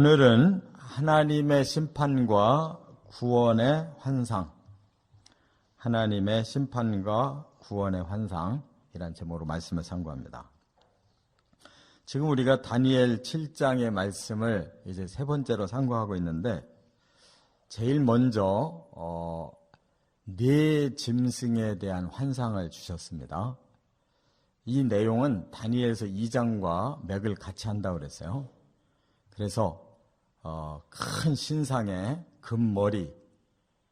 오늘은 하나님의 심판과 구원의 환상, 하나님의 심판과 구원의 환상이란 제목으로 말씀을 상고합니다. 지금 우리가 다니엘 7장의 말씀을 이제 세 번째로 상고하고 있는데 제일 먼저 어, 네 짐승에 대한 환상을 주셨습니다. 이 내용은 다니엘서 2장과 맥을 같이 한다고 그랬어요. 그래서 어, 큰 신상의 금머리,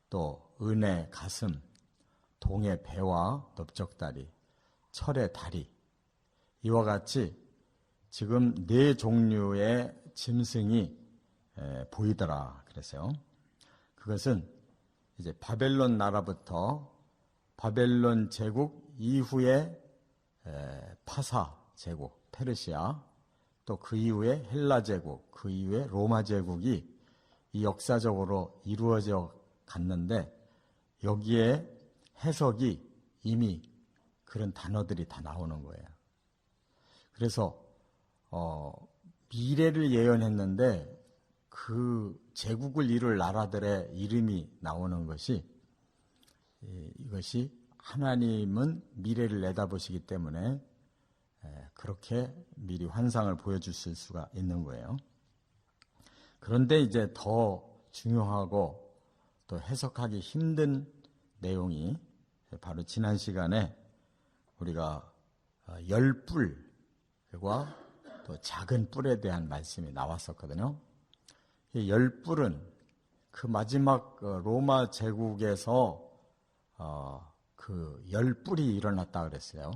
또 은의 가슴, 동의 배와 넓적다리, 철의 다리 이와 같이 지금 네 종류의 짐승이 에, 보이더라 그랬어요. 그것은 이제 바벨론 나라부터 바벨론 제국 이후에 에, 파사 제국 페르시아 또 그 이후에 헬라 제국 그 이후에 로마 제국이 이 역사적으로 이루어져 갔는데 여기에 해석이 이미 그런 단어들이 다 나오는 거예요. 그래서 어, 미래를 예언했는데 그 제국을 이룰 나라들의 이름이 나오는 것이 이것이 하나님은 미래를 내다보시기 때문에 그렇게 미리 환상을 보여주실 수가 있는 거예요. 그런데 이제 더 중요하고 또 해석하기 힘든 내용이 바로 지난 시간에 우리가 열 뿔과 또 작은 뿔에 대한 말씀이 나왔었거든요. 열 뿔은 그 마지막 로마 제국에서 어, 그열 뿔이 일어났다 그랬어요.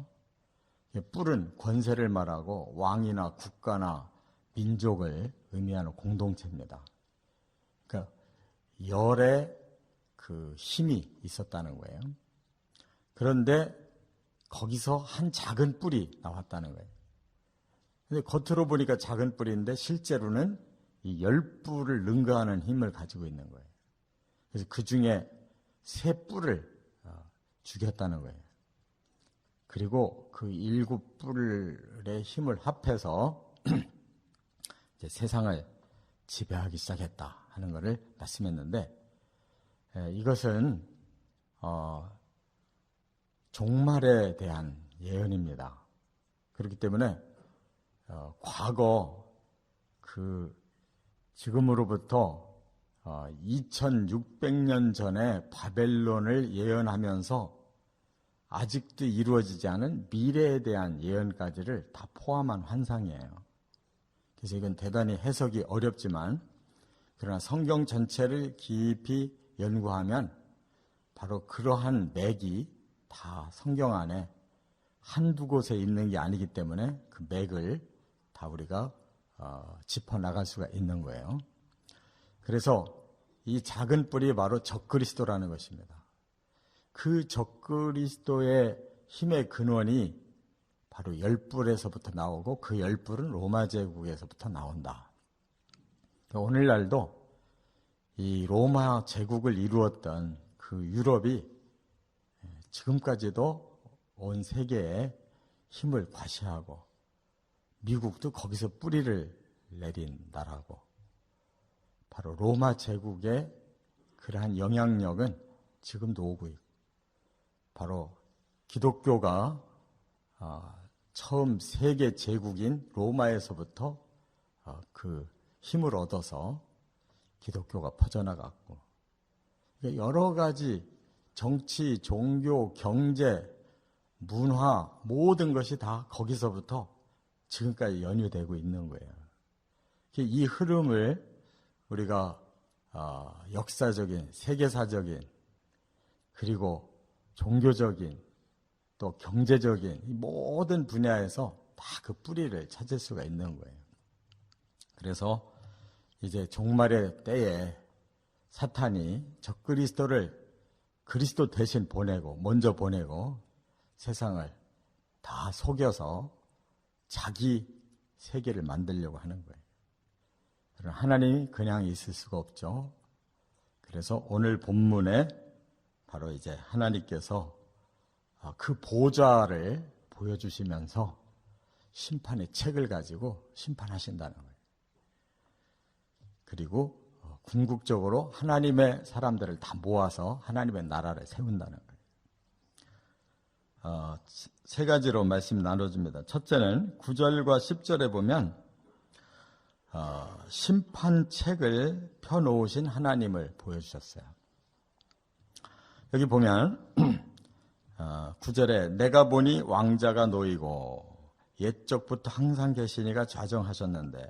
뿔은 권세를 말하고 왕이나 국가나 민족을 의미하는 공동체입니다. 그러니까 열의 그 힘이 있었다는 거예요. 그런데 거기서 한 작은 뿔이 나왔다는 거예요. 근데 겉으로 보니까 작은 뿔인데 실제로는 이 열 뿔을 능가하는 힘을 가지고 있는 거예요. 그래서 그 중에 세 뿔을 어, 죽였다는 거예요. 그리고 그 일곱 뿔의 힘을 합해서 세상을 지배하기 시작했다 하는 것을 말씀했는데 이것은 어, 종말에 대한 예언입니다. 그렇기 때문에 어, 과거 그 지금으로부터 어, 2600년 전에 바벨론을 예언하면서 아직도 이루어지지 않은 미래에 대한 예언까지를 다 포함한 환상이에요. 그래서 이건 대단히 해석이 어렵지만 그러나 성경 전체를 깊이 연구하면 바로 그러한 맥이 다 성경 안에 한두 곳에 있는 게 아니기 때문에 그 맥을 다 우리가 어, 짚어 나갈 수가 있는 거예요. 그래서 이 작은 뿔이 바로 적그리스도라는 것입니다. 그 적그리스도의 힘의 근원이 바로 열불에서부터 나오고 그 열불은 로마 제국에서부터 나온다. 오늘날도 이 로마 제국을 이루었던 그 유럽이 지금까지도 온 세계에 힘을 과시하고 미국도 거기서 뿌리를 내린 나라고 바로 로마 제국의 그러한 영향력은 지금도 오고 있고 바로 기독교가 아, 처음 세계 제국인 로마에서부터 어, 그 힘을 얻어서 기독교가 퍼져나갔고 여러 가지 정치, 종교, 경제, 문화 모든 것이 다 거기서부터 지금까지 연유되고 있는 거예요. 이 흐름을 우리가 어, 역사적인, 세계사적인, 그리고 종교적인 또 경제적인 모든 분야에서 다 그 뿌리를 찾을 수가 있는 거예요. 그래서 이제 종말의 때에 사탄이 적그리스도를 그리스도 대신 보내고 먼저 보내고 세상을 다 속여서 자기 세계를 만들려고 하는 거예요. 하나님이 그냥 있을 수가 없죠. 그래서 오늘 본문에 바로 이제 하나님께서 아, 그 보좌를 보여주시면서 심판의 책을 가지고 심판하신다는 거예요. 그리고 어, 궁극적으로 하나님의 사람들을 다 모아서 하나님의 나라를 세운다는 거예요. 어, 세 가지로 말씀 나눠줍니다. 첫째는 9절과 10절에 보면 어, 심판책을 펴놓으신 하나님을 보여주셨어요. 여기 보면 어, 9절에 내가 보니 왕자가 놓이고 옛적부터 항상 계시니가 좌정하셨는데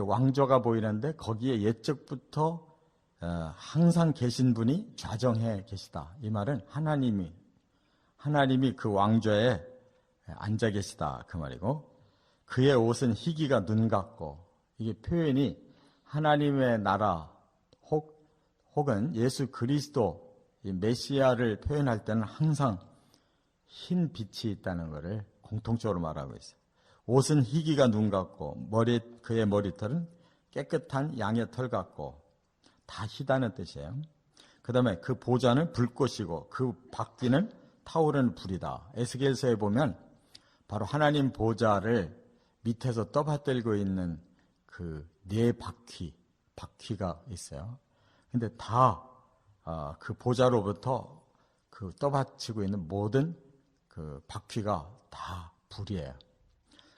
왕조가 보이는데 거기에 옛적부터 어, 항상 계신 분이 좌정해 계시다. 이 말은 하나님이 하나님이 그 왕좌에 앉아 계시다 그 말이고 그의 옷은 희기가 눈 같고 이게 표현이 하나님의 나라 혹 혹은 예수 그리스도 메시아를 표현할 때는 항상 흰 빛이 있다는 것을 공통적으로 말하고 있어요. 옷은 희기가 눈 같고 머리 그의 머리털은 깨끗한 양의 털 같고 다 희다는 뜻이에요. 그 다음에 그 보좌는 불꽃이고 그 바퀴는 타오르는 불이다. 에스겔서에 보면 바로 하나님 보좌를 밑에서 떠받들고 있는 그 네 바퀴, 바퀴가 있어요. 근데 다 그 아, 보좌로부터 그 떠받치고 있는 모든 그 바퀴가 다 불이에요.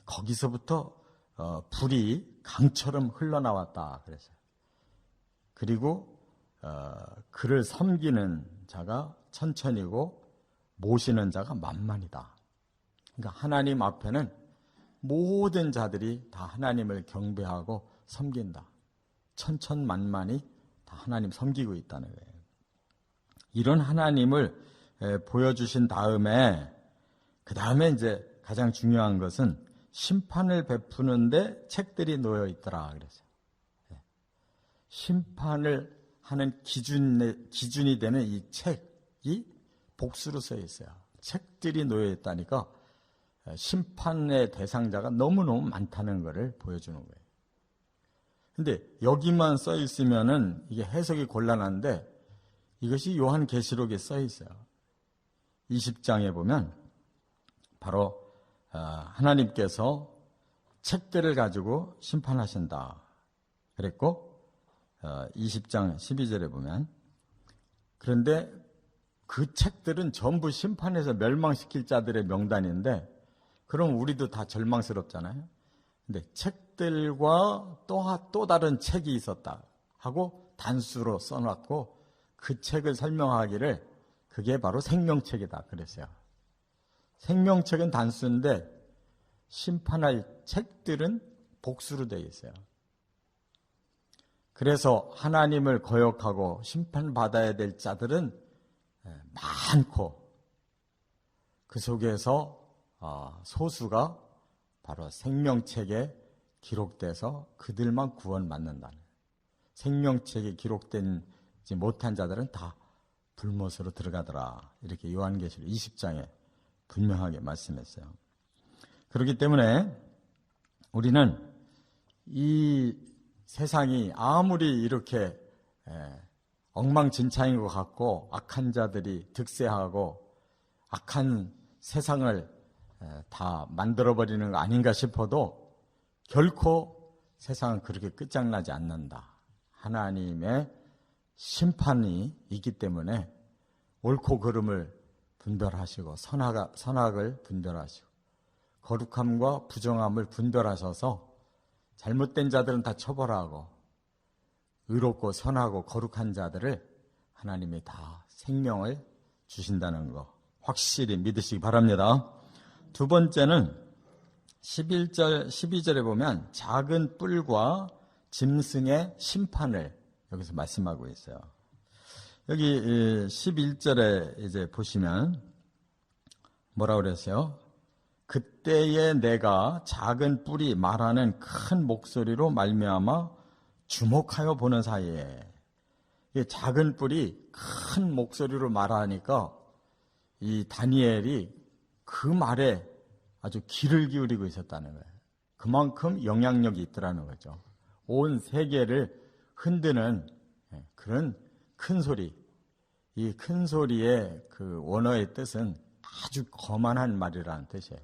거기서부터 어, 불이 강처럼 흘러나왔다 그랬어요. 그리고 어, 그를 섬기는 자가 천천히고 모시는 자가 만만이다. 그러니까 하나님 앞에는 모든 자들이 다 하나님을 경배하고 섬긴다. 천천만만이 다 하나님 섬기고 있다는 거예요. 이런 하나님을 보여주신 다음에 그 다음에 이제 가장 중요한 것은 심판을 베푸는데 책들이 놓여 있더라 그랬어요. 예. 심판을 하는 기준 기준이 되는 이 책이 복수로 써 있어요. 책들이 놓여 있다니까 심판의 대상자가 너무너무 많다는 것을 보여주는 거예요. 근데 여기만 써 있으면은 이게 해석이 곤란한데 이것이 요한 계시록에 써 있어요. 20장에 보면 바로 어, 하나님께서 책들을 가지고 심판하신다. 그랬고 20장 어, 12절에 보면 그런데 그 책들은 전부 심판해서 멸망시킬 자들의 명단인데 그럼 우리도 다 절망스럽잖아요. 근데 책들과 또, 또 다른 책이 있었다 하고 단수로 써놨고 그 책을 설명하기를 그게 바로 생명책이다 그랬어요. 생명책은 단수인데 심판할 책들은 복수로 되어 있어요. 그래서 하나님을 거역하고 심판받아야 될 자들은 많고 그 속에서 어, 소수가 바로 생명책에 기록돼서 그들만 구원받는다는 생명책에 기록되지 못한 자들은 다 불못으로 들어가더라 이렇게 요한계시록 20장에 분명하게 말씀했어요. 그렇기 때문에 우리는 이 세상이 아무리 이렇게 엉망진창인 것 같고 악한 자들이 득세하고 악한 세상을 다 만들어버리는 거 아닌가 싶어도 결코 세상은 그렇게 끝장나지 않는다. 하나님의 심판이 있기 때문에 옳고 그름을 분별하시고 선악, 선악을 분별하시고 거룩함과 부정함을 분별하셔서 잘못된 자들은 다 처벌하고 의롭고 선하고 거룩한 자들을 하나님이 다 생명을 주신다는 거 확실히 믿으시기 바랍니다. 두 번째는 11절, 12절에 보면 작은 뿔과 짐승의 심판을 여기서 말씀하고 있어요. 여기 11절에 이제 보시면 뭐라 그랬어요? 그때에 내가 작은 뿔이 말하는 큰 목소리로 말미암아 주목하여 보는 사이에 작은 뿔이 큰 목소리로 말하니까 이 다니엘이 그 말에 아주 귀를 기울이고 있었다는 거예요. 그만큼 영향력이 있더라는 거죠. 온 세계를 흔드는 예, 그런 큰 소리. 이 큰 소리의 그 원어의 뜻은 아주 거만한 말이라는 뜻이에요.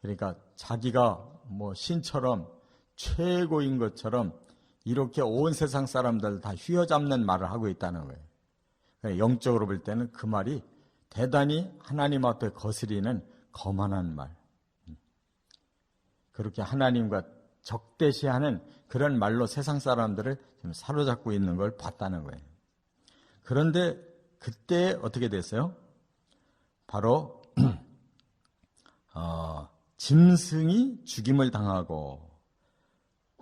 그러니까 자기가 뭐 신처럼 최고인 것처럼 이렇게 온 세상 사람들 다 휘어잡는 말을 하고 있다는 거예요. 그러니까 영적으로 볼 때는 그 말이 대단히 하나님 앞에 거스리는 거만한 말. 그렇게 하나님과 적대시하는 그런 말로 세상 사람들을 지금 사로잡고 있는 걸 봤다는 거예요. 그런데 그때 어떻게 됐어요? 바로 어, 짐승이 죽임을 당하고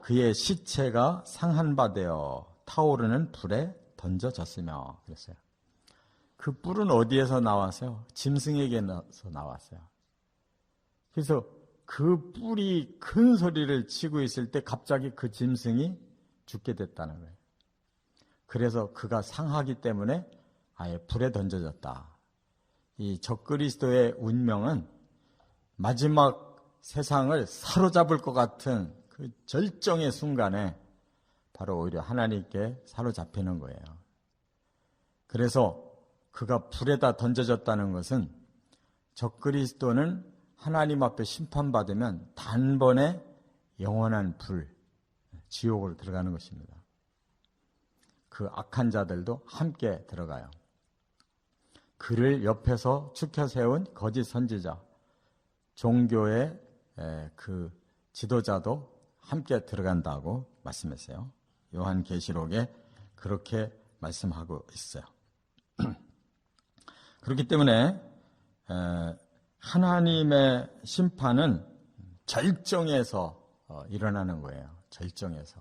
그의 시체가 상한 바 되어 타오르는 불에 던져졌으며 그랬어요. 그 뿔은 어디에서 나왔어요? 짐승에게서 나왔어요. 그래서 그 뿔이 큰 소리를 치고 있을 때 갑자기 그 짐승이 죽게 됐다는 거예요. 그래서 그가 상하기 때문에 아예 불에 던져졌다. 이 적그리스도의 운명은 마지막 세상을 사로잡을 것 같은 그 절정의 순간에 바로 오히려 하나님께 사로잡히는 거예요. 그래서 그가 불에다 던져졌다는 것은 적그리스도는 하나님 앞에 심판받으면 단번에 영원한 불, 지옥으로 들어가는 것입니다. 그 악한 자들도 함께 들어가요. 그를 옆에서 축혀 세운 거짓 선지자, 종교의 그 지도자도 함께 들어간다고 말씀했어요. 요한 계시록에 그렇게 말씀하고 있어요. 그렇기 때문에 하나님의 심판은 절정에서 어, 일어나는 거예요. 절정에서.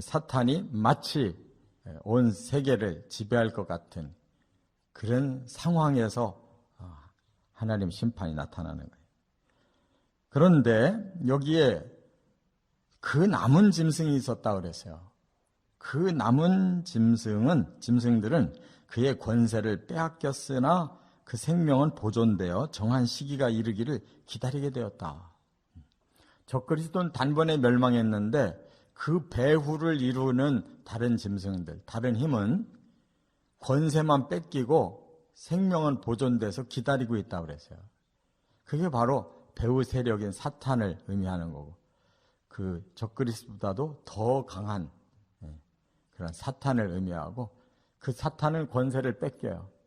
사탄이 마치 온 세계를 지배할 것 같은 그런 상황에서 어, 하나님 심판이 나타나는 거예요. 그런데 여기에 그 남은 짐승이 있었다 그랬어요. 그 남은 짐승은 짐승들은 그의 권세를 빼앗겼으나 그 생명은 보존되어 정한 시기가 이르기를 기다리게 되었다. 적그리스도는 단번에 멸망했는데 그 배후를 이루는 다른 짐승들, 다른 힘은 권세만 뺏기고 생명은 보존돼서 기다리고 있다고 그랬어요. 그게 바로 배후 세력인 사탄을 의미하는 거고, 그 적그리스보다도 더 강한 예, 그런 사탄을 의미하고, 그 사탄은 권세를 뺏겨요.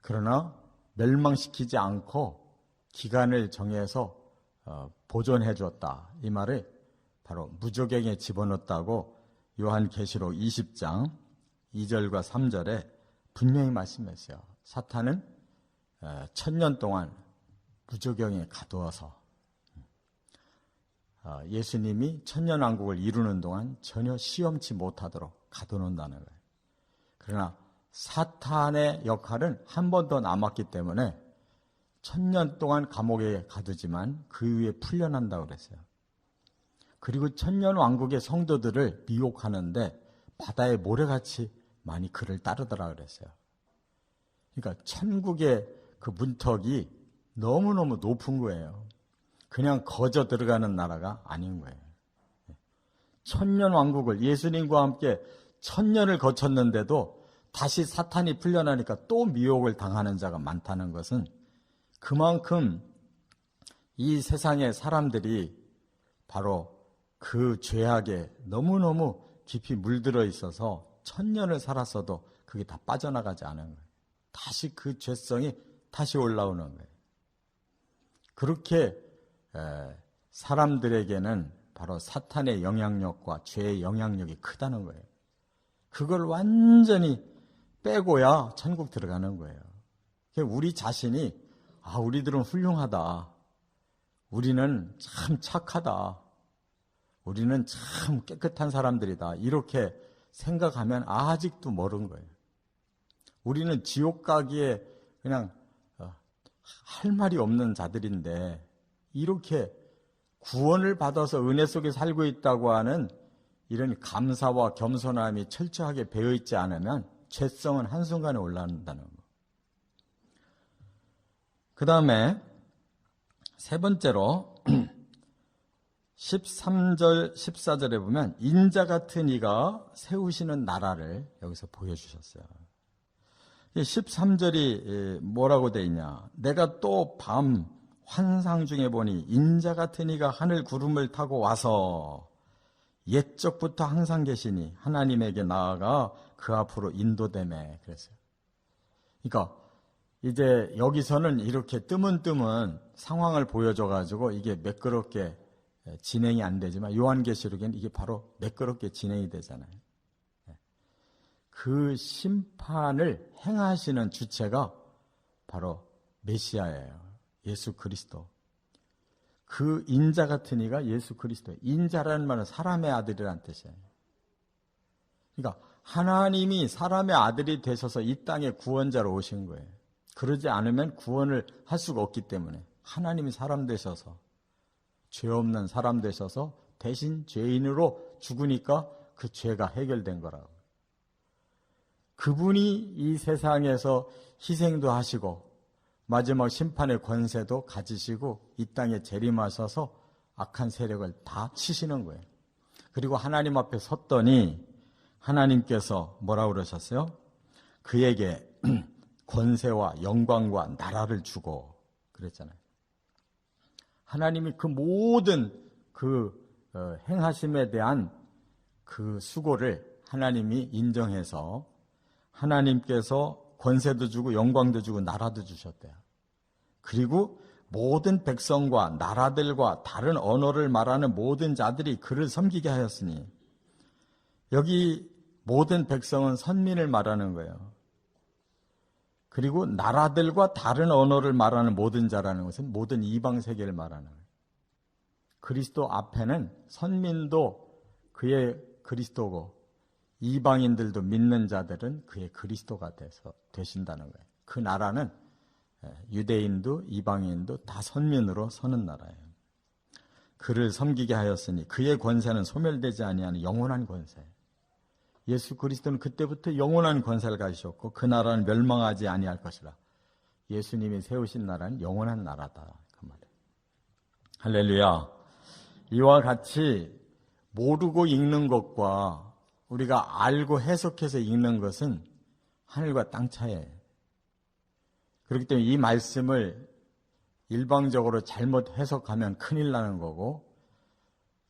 그러나 멸망시키지 않고 기간을 정해서 어, 보존해 줬다. 이 말을 바로 무조경에 집어넣었다고 요한계시록 20장 2절과 3절에 분명히 말씀했어요. 사탄은 어, 천년 동안 무조경에 가두어서 어, 예수님이 천년왕국을 이루는 동안 전혀 시험치 못하도록 가둬놓는다는 거예요. 그러나 사탄의 역할은 한 번 더 남았기 때문에 천년 동안 감옥에 가두지만 그 위에 풀려난다고 그랬어요. 그리고 천년 왕국의 성도들을 미혹하는데 바다의 모래같이 많이 그를 따르더라 그랬어요. 그러니까 천국의 그 문턱이 너무너무 높은 거예요. 그냥 거저 들어가는 나라가 아닌 거예요. 천년 왕국을 예수님과 함께 천년을 거쳤는데도 다시 사탄이 풀려나니까 또 미혹을 당하는 자가 많다는 것은 그만큼 이 세상의 사람들이 바로 그 죄악에 너무너무 깊이 물들어 있어서 천년을 살았어도 그게 다 빠져나가지 않은 거예요. 다시 그 죄성이 다시 올라오는 거예요. 그렇게 사람들에게는 바로 사탄의 영향력과 죄의 영향력이 크다는 거예요. 그걸 완전히 빼고야 천국 들어가는 거예요. 우리 자신이 아 우리들은 훌륭하다. 우리는 참 착하다. 우리는 참 깨끗한 사람들이다. 이렇게 생각하면 아직도 멀은 거예요. 우리는 지옥 가기에 그냥 어, 할 말이 없는 자들인데 이렇게 구원을 받아서 은혜 속에 살고 있다고 하는 이런 감사와 겸손함이 철저하게 배어 있지 않으면 죄성은 한순간에 올라온다는 거. 그 다음에 세 번째로 13절, 14절에 보면 인자 같은 이가 세우시는 나라를 여기서 보여주셨어요. 13절이 뭐라고 돼 있냐. 내가 또 밤 환상 중에 보니 인자 같은 이가 하늘 구름을 타고 와서 옛적부터 항상 계시니 하나님에게 나아가 그 앞으로 인도됨에 그랬어요. 그러니까 이제 여기서는 이렇게 뜨문뜨문 상황을 보여줘 가지고 이게 매끄럽게 진행이 안 되지만 요한계시록에는 이게 바로 매끄럽게 진행이 되잖아요. 그 심판을 행하시는 주체가 바로 메시아예요. 예수 그리스도. 그 인자 같은 이가 예수 그리스도. 인자라는 말은 사람의 아들이라는 뜻이에요. 그러니까 하나님이 사람의 아들이 되셔서 이 땅에 구원자로 오신 거예요. 그러지 않으면 구원을 할 수가 없기 때문에 하나님이 사람 되셔서 죄 없는 사람 되셔서 대신 죄인으로 죽으니까 그 죄가 해결된 거라고. 그분이 이 세상에서 희생도 하시고 마지막 심판의 권세도 가지시고 이 땅에 재림하셔서 악한 세력을 다 치시는 거예요. 그리고 하나님 앞에 섰더니 하나님께서 뭐라 그러셨어요? 그에게 권세와 영광과 나라를 주고 그랬잖아요. 하나님이 그 모든 그 어, 행하심에 대한 그 수고를 하나님이 인정해서 하나님께서 권세도 주고 영광도 주고 나라도 주셨대요. 그리고 모든 백성과 나라들과 다른 언어를 말하는 모든 자들이 그를 섬기게 하였으니 여기 모든 백성은 선민을 말하는 거예요. 그리고 나라들과 다른 언어를 말하는 모든 자라는 것은 모든 이방 세계를 말하는 거예요. 그리스도 앞에는 선민도 그의 그리스도고 이방인들도 믿는 자들은 그의 그리스도가 돼서 되신다는 거예요. 그 나라는 유대인도 이방인도 다 선민으로 서는 나라예요. 그를 섬기게 하였으니 그의 권세는 소멸되지 아니하는 영원한 권세. 예수 그리스도는 그때부터 영원한 권세를 가지셨고 그 나라는 멸망하지 아니할 것이라. 예수님이 세우신 나라는 영원한 나라다. 그 말이에요. 할렐루야. 이와 같이 모르고 읽는 것과 우리가 알고 해석해서 읽는 것은 하늘과 땅 차이에요. 그렇기 때문에 이 말씀을 일방적으로 잘못 해석하면 큰일 나는 거고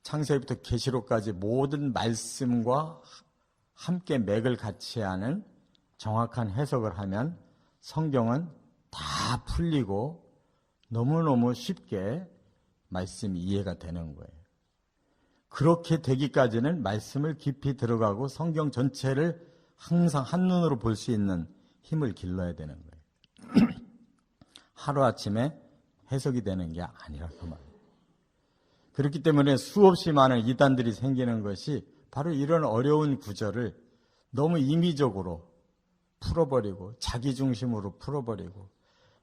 창세기부터 계시록까지 모든 말씀과 함께 맥을 같이 하는 정확한 해석을 하면 성경은 다 풀리고 너무너무 쉽게 말씀이 이해가 되는 거예요. 그렇게 되기까지는 말씀을 깊이 들어가고 성경 전체를 항상 한눈으로 볼 수 있는 힘을 길러야 되는 거예요. 하루아침에 해석이 되는 게 아니라 그 말이에요. 그렇기 때문에 수없이 많은 이단들이 생기는 것이 바로 이런 어려운 구절을 너무 임의적으로 풀어버리고 자기 중심으로 풀어버리고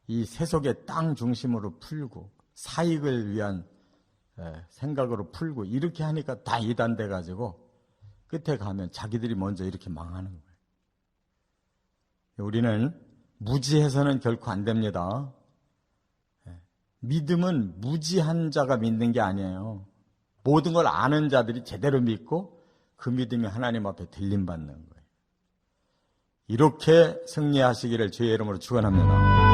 이 세속의 땅 중심으로 풀고 사익을 위한 생각으로 풀고 이렇게 하니까 다 이단돼 가지고 끝에 가면 자기들이 먼저 이렇게 망하는 거예요. 우리는 무지해서는 결코 안 됩니다. 믿음은 무지한 자가 믿는 게 아니에요. 모든 걸 아는 자들이 제대로 믿고 그 믿음이 하나님 앞에 들림받는 거예요. 이렇게 승리하시기를 주의 이름으로 축원합니다.